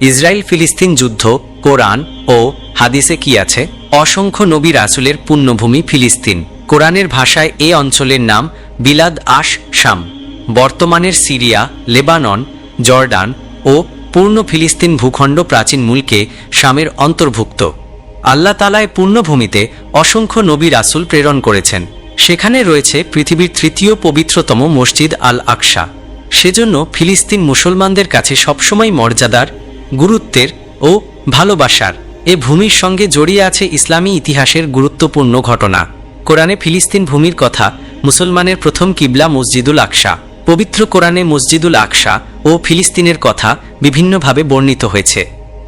Israel ফিলিস্তিন যুদ্ধ, কোরআন ও হাদিসে কি আছে? অসংখ্য নবী রাসুলের পুণ্যভূমি ফিলিস্তিন। কোরআনের ভাষায় এ অঞ্চলের নাম বিলাদ আশ শাম। বর্তমানের সিরিয়া, লেবানন, জর্ডান ও পূর্ণ ফিলিস্তিন ভূখণ্ড প্রাচীন মূলকে শামের অন্তর্ভুক্ত। আল্লাহ তালায় পূর্ণভূমিতে অসংখ্য নবী রাসুল প্রেরণ করেছেন। সেখানে রয়েছে পৃথিবীর তৃতীয় পবিত্রতম মসজিদ আল আকসা। সেজন্য ফিলিস্তিন মুসলমানদের কাছে সবসময় মর্যাদার গুরুত্বের ও ভালোবাসার। এ ভূমির সঙ্গে জড়িয়ে আছে ইসলামী ইতিহাসের গুরুত্বপূর্ণ ঘটনা। কোরআনে ফিলিস্তিন ভূমির কথা, মুসলমানের প্রথম কিবলা মসজিদুল আকশা পবিত্র কোরআনে মসজিদুল আকশা ও ফিলিস্তিনের কথা বিভিন্নভাবে বর্ণিত হয়েছে।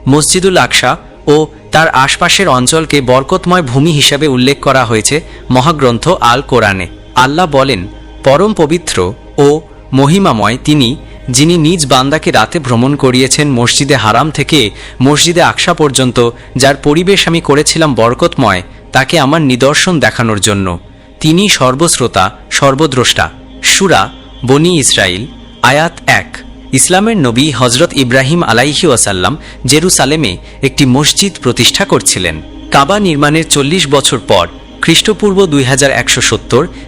মসজিদুল আকশা ও তার আশপাশের অঞ্চলকে বরকতময় ভূমি হিসাবে উল্লেখ করা হয়েছে মহাগ্রন্থ আল কোরআনে। আল্লাহ বলেন, পরম পবিত্র ও মহিমাময় তিনি যিনি নিজ বান্দাকে রাতে ভ্রমণ করিয়েছেন মসজিদে হারাম থেকে মসজিদে আকশা পর্যন্ত, যার পরিবেশ আমি করেছিলাম বরকতময়, তাকে আমার নিদর্শন দেখানোর জন্য। তিনি সর্বশ্রোতা, সর্বদ্রষ্টা। সুরা বনি ইসরাইল, আয়াত এক। ইসলামের নবী হজরত ইব্রাহিম আলাইহি ওয়াসাল্লাম জেরুসালেমে একটি মসজিদ প্রতিষ্ঠা করছিলেন। কাবা নির্মাণের চল্লিশ বছর পর, খ্রিস্টপূর্ব দুই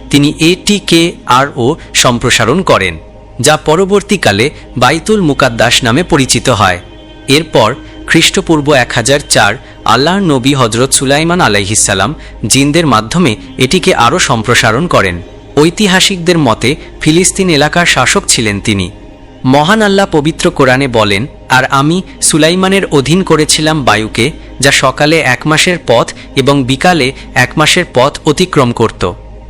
তিনি এটিকে আর ও সম্প্রসারণ করেন। যা পরবর্তীকালে বাইতুল মুকাদ্দাস নামে পরিচিত হয়। এরপর খ্রিস্টপূর্ব এক হাজার চার আল্লাহর নবী হজরত সুলাইমান আলাইহিসাল্লাম জিনদের মাধ্যমে এটিকে আরও সম্প্রসারণ করেন। ঐতিহাসিকদের মতে ফিলিস্তিন এলাকার শাসক ছিলেন তিনি। মহান আল্লাহ পবিত্র কোরআনে বলেন, আর আমি সুলাইমানের অধীন করেছিলাম বায়ুকে, যা সকালে এক মাসের পথ এবং বিকালে এক মাসের পথ অতিক্রম করত।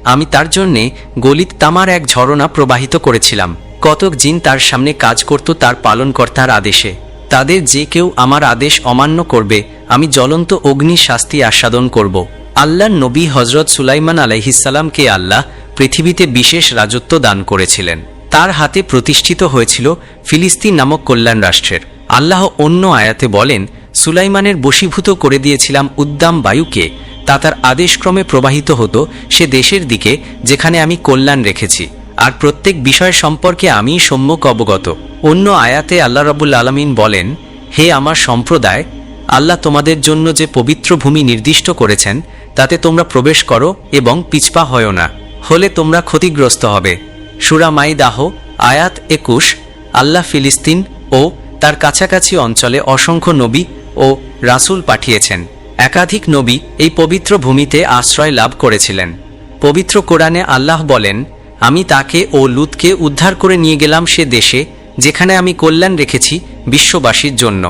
আমি তার জন্যে গলিত তামার এক ঝরনা প্রবাহিত করেছিলাম। কতক জিন তার সামনে কাজ করত তার পালনকর্তার আদেশে। তাদের যে কেউ আমার আদেশ অমান্য করবে, আমি জ্বলন্ত অগ্নি শাস্তি আস্বাদন করব। আল্লাহর নবী হজরত সুলাইমান আলাইহিসাল্লামকে আল্লাহ পৃথিবীতে বিশেষ রাজত্ব দান করেছিলেন। তার হাতে প্রতিষ্ঠিত হয়েছিল ফিলিস্তিন নামক কল্যাণ রাষ্ট্রের। আল্লাহ অন্য আয়াতে বলেন, সুলাইমানের বশীভূত করে দিয়েছিলাম উদ্দাম বায়ুকে, তা তার আদেশক্রমে প্রবাহিত হতো সে দেশের দিকে, যেখানে আমি কল্যাণ রেখেছি। আর প্রত্যেক বিষয় সম্পর্কে আমি সম্যক অবগত। অন্য আয়াতে আল্লাহ রবুল আলমিন বলেন, হে আমার সম্প্রদায়, আল্লাহ তোমাদের জন্য যে পবিত্র ভূমি নির্দিষ্ট করেছেন, তাতে তোমরা প্রবেশ করো এবং পিছপা হও না। হলে তোমরা ক্ষতিগ্রস্ত হবে। সুরা মাইদাহ, আয়াত একুশ, আল্লাহ ফিলিস্তিন ও তার কাছাকাছি অঞ্চলে অসংখ্য নবী ও রাসূল পাঠিয়েছেন। একাধিক নবী এই পবিত্র ভূমিতে আশ্রয় লাভ করেছিলেন। পবিত্র কোরআনে আল্লাহ বলেন আমি তাকে ও লুতকে উদ্ধার করে নিয়ে গেলাম সে দেশে, যেখানে আমি কল্যাণ রেখেছি বিশ্ববাসীর জন্য।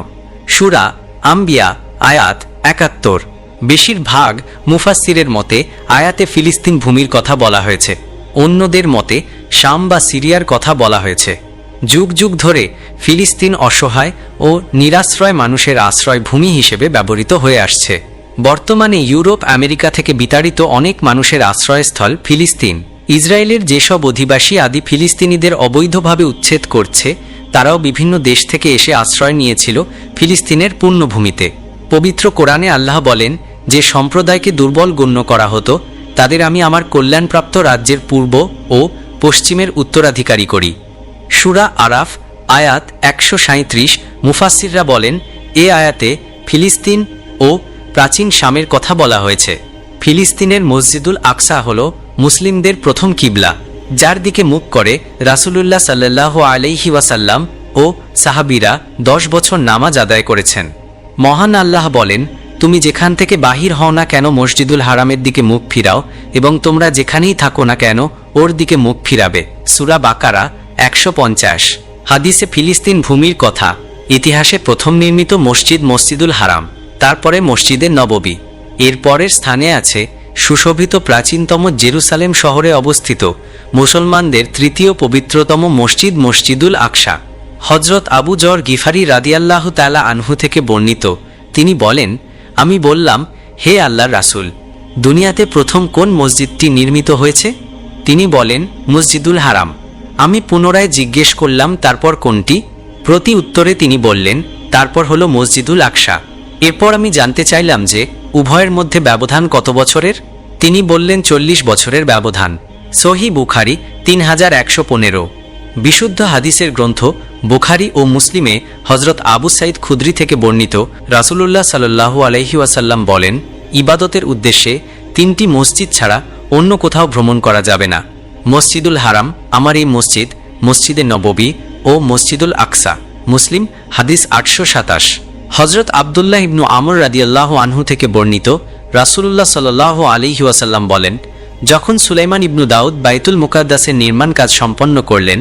সুরা আম্বিয়া, আয়াত একাত্তর। বেশিরভাগ মুফাসসিরের মতে আয়াতে ফিলিস্তিন ভূমির কথা বলা হয়েছে। অন্যদের মতে শাম বা সিরিয়ার কথা বলা হয়েছে। যুগ যুগ ধরে ফিলিস্তিন অসহায় ও নিরাশ্রয় মানুষের আশ্রয় ভূমি হিসেবে ব্যবহৃত হয়ে আসছে। বর্তমানে ইউরোপ, আমেরিকা থেকে বিতাড়িত অনেক মানুষের আশ্রয়স্থল ফিলিস্তিন। ইসরায়েলের যেসব অধিবাসী আদি ফিলিস্তিনিদের অবৈধভাবে উচ্ছেদ করছে, তারাও বিভিন্ন দেশ থেকে এসে আশ্রয় নিয়েছিল ফিলিস্তিনের পূর্ণভূমিতে। পবিত্র কোরআনে আল্লাহ বলেন, যে সম্প্রদায়কে দুর্বল গণ্য করা হতো, তাদের আমি আমার কল্যাণপ্রাপ্ত রাজ্যের পূর্ব ও পশ্চিমের উত্তরাধিকারী করি। সুরা আরাফ, আয়াত একশো সাঁত্রিশ মুফাসিররা বলেন, এ আয়াতে ফিলিস্তিন ও প্রাচীন শামের কথা বলা হয়েছে। ফিলিস্তিনের মসজিদুল আকসা হল মুসলিমদের প্রথম কিবলা, যার দিকে মুখ করে রাসুলুল্লাহ সাল্লাহ আলাইহি ওয়াসাল্লাম ও সাহাবিরা দশ বছর নামাজ আদায় করেছেন। মহান আল্লাহ বলেন, তুমি যেখান থেকে বাহির হও না কেন মসজিদুল হারামের দিকে মুখ ফিরাও এবং তোমরা যেখানেই থাকো না কেন ওর দিকে মুখ ফিরাবে। সুরা বাকারা একশো পঞ্চাশ। হাদিসে ফিলিস্তিন ভূমির কথা, ইতিহাসে প্রথম নির্মিত মসজিদ মসজিদুল হারাম, তারপরে মসজিদে নববী। এর পরের স্থানে আছে সুশোভিত প্রাচীনতম জেরুসালেম শহরে অবস্থিত মুসলমানদের তৃতীয় পবিত্রতম মসজিদ মসজিদুল আকশা হজরত আবু জর গিফারি রাদিয়াল্লাহ তালা আনহু থেকে বর্ণিত। তিনি বলেন, আমি বললাম, হে আল্লাহর রাসুল, দুনিয়াতে প্রথম কোন মসজিদটি নির্মিত হয়েছে? তিনি বলেন, মসজিদুল হারাম। আমি পুনরায় জিজ্ঞেস করলাম, তারপর কোনটি? প্রতি উত্তরে তিনি বললেন, তারপর হলো মসজিদুল আকশা এরপর আমি জানতে চাইলাম যে উভয়ের মধ্যে ব্যবধান কত বছরের? তিনি বললেন চল্লিশ বছরের ব্যবধান। সহি বুখারি তিন হাজার একশো পনেরো। বিশুদ্ধ হাদিসের গ্রন্থ বুখারি ও মুসলিমে হজরত আবু সাইদ খুদ্রি থেকে বর্ণিত রাসুলুল্লাহ সাল্লাহু আলহি ওয়াসাল্লাম বলেন, ইবাদতের উদ্দেশ্যে তিনটি মসজিদ ছাড়া অন্য কোথাও ভ্রমণ করা যাবে না। মসজিদুল হারাম, আমার এই মসজিদ, মসজিদে নববী ও মসজিদুল আকসা। মুসলিম, হাদিস আটশো সাতাশ। হজরত আবদুল্লাহ ইবনু আমর রাদিয়াল্লাহ আনহু থেকে বর্ণিত রাসুলুল্লাহ সাল্লাহ আলিহি ওয়াসাল্লাম বলেন, যখন সুলাইমান ইবনু দাউদ বাইতুল মুকাদ্দাসের নির্মাণ কাজ সম্পন্ন করলেন,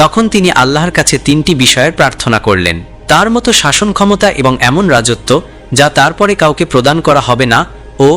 তখন তিনি আল্লাহর কাছে তিনটি বিষয়ের প্রার্থনা করলেন। তার মতো শাসন ক্ষমতা এবং এমন রাজত্ব যা তারপরে কাউকে প্রদান করা হবে না ও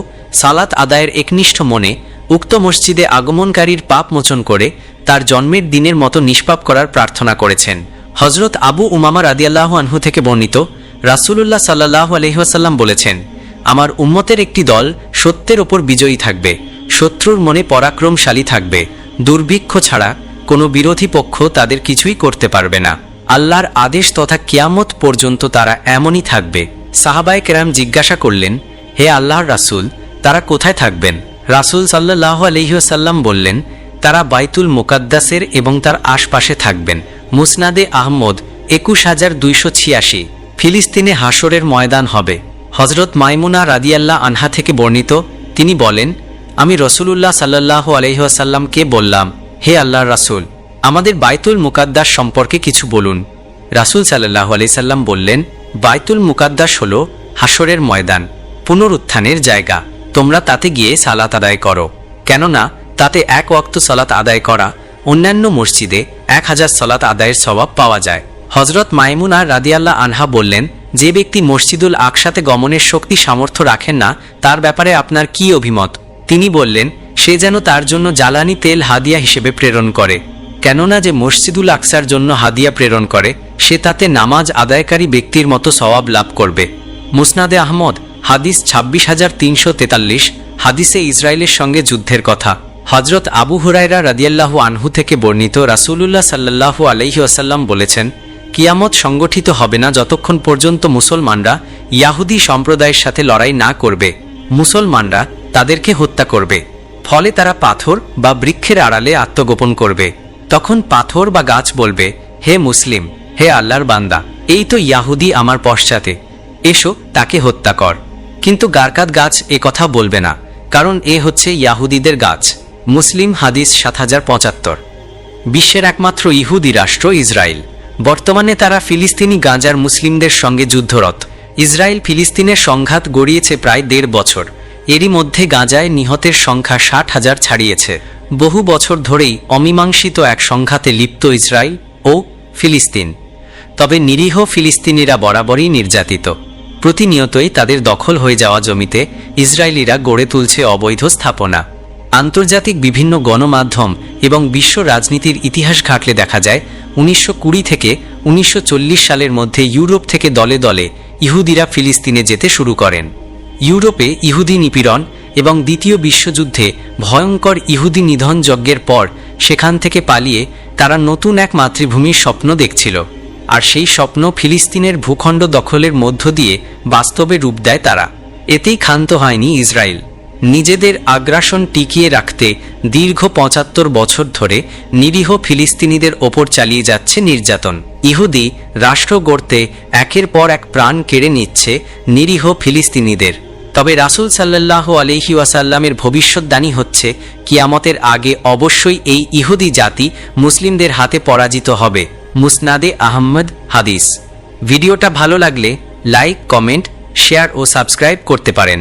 সালাত আদায়ের একনিষ্ঠ মনে উক্ত মসজিদে আগমনকারীর পাপ মোচন করে তার জন্মের দিনের মতো নিষ্পাপ করার প্রার্থনা করেছেন। হজরত আবু উমামা রাদিয়াল্লাহ আনহু থেকে বর্ণিত রাসূলুল্লাহ সাল্লাহ আলহিহাসাল্লাম বলেছেন, আমার উম্মতের একটি দল সত্যের ওপর বিজয়ী থাকবে, শত্রুর মনে পরাক্রমশালী থাকবে, দুর্ভিক্ষ ছাড়া কোনো বিরোধী পক্ষ তাদের কিছুই করতে পারবে না। আল্লাহর আদেশ তথা কিয়ামত পর্যন্ত তারা এমনই থাকবে। সাহাবায় কেরাম জিজ্ঞাসা করলেন, হে আল্লাহর রাসূল, তারা কোথায় থাকবেন? রাসূল সাল্লাহ আলহিহাসাল্লাম বললেন, তারা বাইতুল মোকাদ্দাসের এবং তার আশপাশে থাকবেন। মুসনাদে আহমদ একুশ হাজার দুইশো ছিয়াশি। ফিলিস্তিনে হাসরের ময়দান হবে। হজরত মাইমুনা রাদিয়াল্লাহ আনহা থেকে বর্ণিত, তিনি বলেন, আমি রসুলুল্লাহ সাল্লাহ আলহিহাসাল্লামকে বললাম, হে আল্লাহর রাসূল, আমাদের বাইতুল মুকাদ্দাস সম্পর্কে কিছু বলুন। রাসূল সাল্লাহ আলাইসাল্লাম বললেন, বাইতুল মুকাদ্দাস হল হাসরের ময়দান, পুনরুত্থানের জায়গা। তোমরা তাতে গিয়ে সালাত আদায় করো। কেননা, তাতে এক ওয়াক্ত সালাত আদায় করা, অন্যান্য মসজিদে এক হাজার সলাত আদায়ের স্বভাব পাওয়া যায়। হজরত মাইমুনা রাদিয়াল্লাহ আনহা বললেন, যে ব্যক্তি মসজিদুল আকসাতে গমনের শক্তি সামর্থ্য রাখেন না, তার ব্যাপারে আপনার কি অভিমত? তিনি বললেন, সে যেন তার জন্য জ্বালানি তেল হাদিয়া হিসেবে প্রেরণ করে। কেননা যে মসজিদুল আকসার জন্য হাদিয়া প্রেরণ করে, সে তাতে নামাজ আদায়কারী ব্যক্তির মতো সওয়াব লাভ করবে। মুসনাদে আহমদ, হাদিস ছাব্বিশ হাজার তিনশো তেতাল্লিশ, হাদিসে ইসরায়েলের সঙ্গে যুদ্ধের কথা। হজরত আবু হুরাইরা রাদিয়াল্লাহু আনহু থেকে বর্ণিত রাসূলুল্লাহ সাল্লাল্লাহু আলাইহি আসাল্লাম বলেছেন কিয়ামত সংগঠিত হবে না যতক্ষণ পর্যন্ত মুসলমানরা ইয়াহুদি সম্প্রদায়ের সাথে লড়াই না করবে। মুসলমানরা তাদেরকে হত্যা করবে। ফলে তারা পাথর বা বৃক্ষের আড়ালে আত্মগোপন করবে। তখন পাথর বা গাছ বলবে, হে মুসলিম, হে আল্লাহর বান্দা, এই তো ইয়াহুদি আমার পশ্চাতে। এসো, তাকে হত্যা কর। কিন্তু গারকাত গাছ এ কথা বলবে না, কারণ এ হচ্ছে ইয়াহুদিদের গাছ। মুসলিম হাদিস সাত বিশ্বের একমাত্র ইহুদি রাষ্ট্র ইসরায়েল বর্তমানে তারা ফিলিস্তিনি গাঁজার মুসলিমদের সঙ্গে যুদ্ধরত। ইসরায়েল ফিলিস্তিনের সংঘাত গড়িয়েছে প্রায় দেড় বছর। এরই মধ্যে গাঁজায় নিহতের সংখ্যা ষাট হাজার ছাড়িয়েছে। বহু বছর ধরেই অমীমাংসিত এক সংঘাতে লিপ্ত ইসরায়েল ও ফিলিস্তিন। তবে নিরীহ ফিলিস্তিনিরা বরাবরই নির্যাতিত। প্রতিনিয়তই তাদের দখল হয়ে যাওয়া জমিতে ইসরায়েলিরা গড়ে তুলছে অবৈধ স্থাপনা। আন্তর্জাতিক বিভিন্ন গণমাধ্যম এবং বিশ্ব রাজনীতির ইতিহাস ঘাটলে দেখা যায়, উনিশশো কুড়ি থেকে উনিশশো চল্লিশ সালের মধ্যে ইউরোপ থেকে দলে দলে ইহুদিরা ফিলিস্তিনে যেতে শুরু করেন। ইউরোপে ইহুদি নিপীড়ন এবং দ্বিতীয় বিশ্বযুদ্ধে ভয়ঙ্কর ইহুদি নিধন যজ্ঞের পর সেখান থেকে পালিয়ে তারা নতুন এক মাতৃভূমির স্বপ্ন দেখছিল। আর সেই স্বপ্ন ফিলিস্তিনের ভূখণ্ড দখলের মধ্য দিয়ে বাস্তবে রূপ দেয় তারা। এতেই ক্ষান্ত হয়নি ইসরায়েল। নিজেদের আগ্রাসন টিকিয়ে রাখতে দীর্ঘ পঁচাত্তর বছর ধরে নিরীহ ফিলিস্তিনিদের ওপর চালিয়ে যাচ্ছে নির্যাতন। ইহুদি রাষ্ট্র গড়তে একের পর এক প্রাণ কেড়ে নিচ্ছে নিরীহ ফিলিস্তিনিদের। তবে রাসুল সাল্লাহ আলহি ওয়াসাল্লামের ভবিষ্যৎদানী হচ্ছে, কিয়ামতের আগে অবশ্যই এই ইহুদি জাতি মুসলিমদের হাতে পরাজিত হবে। মুসনাদে আহম্মদ হাদিস। ভিডিওটা ভালো লাগলে লাইক, কমেন্ট, শেয়ার ও সাবস্ক্রাইব করতে পারেন।